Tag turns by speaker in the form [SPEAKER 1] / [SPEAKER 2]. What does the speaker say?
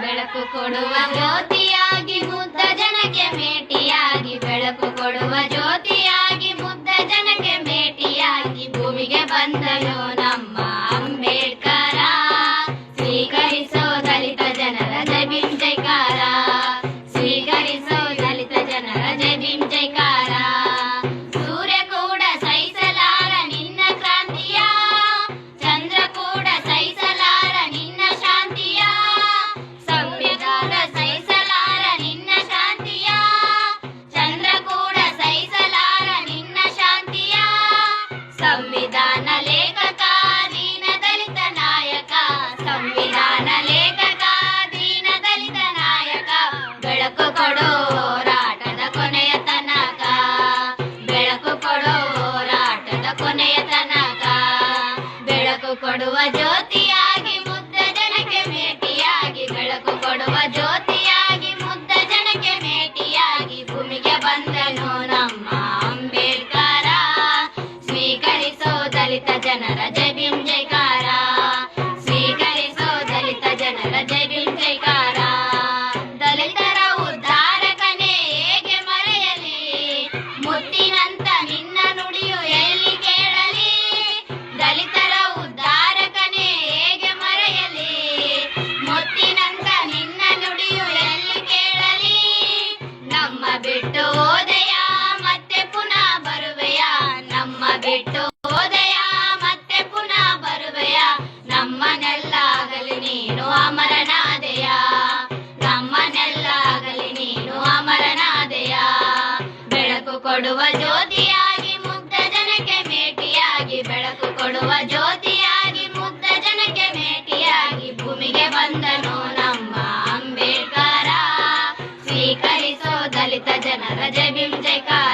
[SPEAKER 1] ಬೆಳಕು ಕೊಡುವ ಜ್ಯೋತಿಯಾಗಿ ಕೊನೆಯ ತನಕ. ಬೆಳಕು ಕೊಡುವ ಜ್ಯೋತಿಯಾಗಿ ಮುದ್ದ ಜನಕ್ಕೆ ಮೇಟಿಯಾಗಿ. ಬೆಳಕು ಕೊಡುವ ಜ್ಯೋತಿಯಾಗಿ ಮುದ್ದ ಜನಕ್ಕೆ ಮೇಟಿಯಾಗಿ. ಭೂಮಿಗೆ ಬಂದನು ನಮ್ಮ ಅಂಬೇಡ್ಕರ. ಸ್ವೀಕರಿಸೋ ದಲಿತ ಜನರ ಜೈ ಭೀಮ್ ಜೈಕಾರ ಸ್ವೀಕರಿಸೋ ದಲಿತ ಜನರ ಜೈ ಭೀಮ್ ಜೈಕಾರ ದಲಿತರ ಉದ್ಧಾರಕನೇ ಹೇಗೆ ಮರೆಯಲಿ? ಮುತ್ತಿನಂತ ಬಿಟ್ಟು ಹೋದೆಯ, ಮತ್ತೆ ಪುನಃ ಬರುವೆಯ. ನಮ್ಮ ಬಿಟ್ಟು ಹೋದೆಯ, ಮತ್ತೆ ಪುನಃ ಬರುವೆಯ. ನಮ್ಮನೆಲ್ಲಾಗಲಿ ನೀನು ಅಮರನಾದೆಯ. ನಮ್ಮನೆಲ್ಲಾಗಲಿ ನೀನು ಅಮರನಾದೆಯ. ಬೆಳಕು ಕೊಡುವ ಜ್ಯೋತಿಯಾಗಿ, ಮುಗ್ಧ ಜನಕ್ಕೆ ಮೇಟಿಯಾಗಿ, ಬೆಳಕು ಕೊಡುವ ಜ್ಯೋತಿ जय भीम जयकार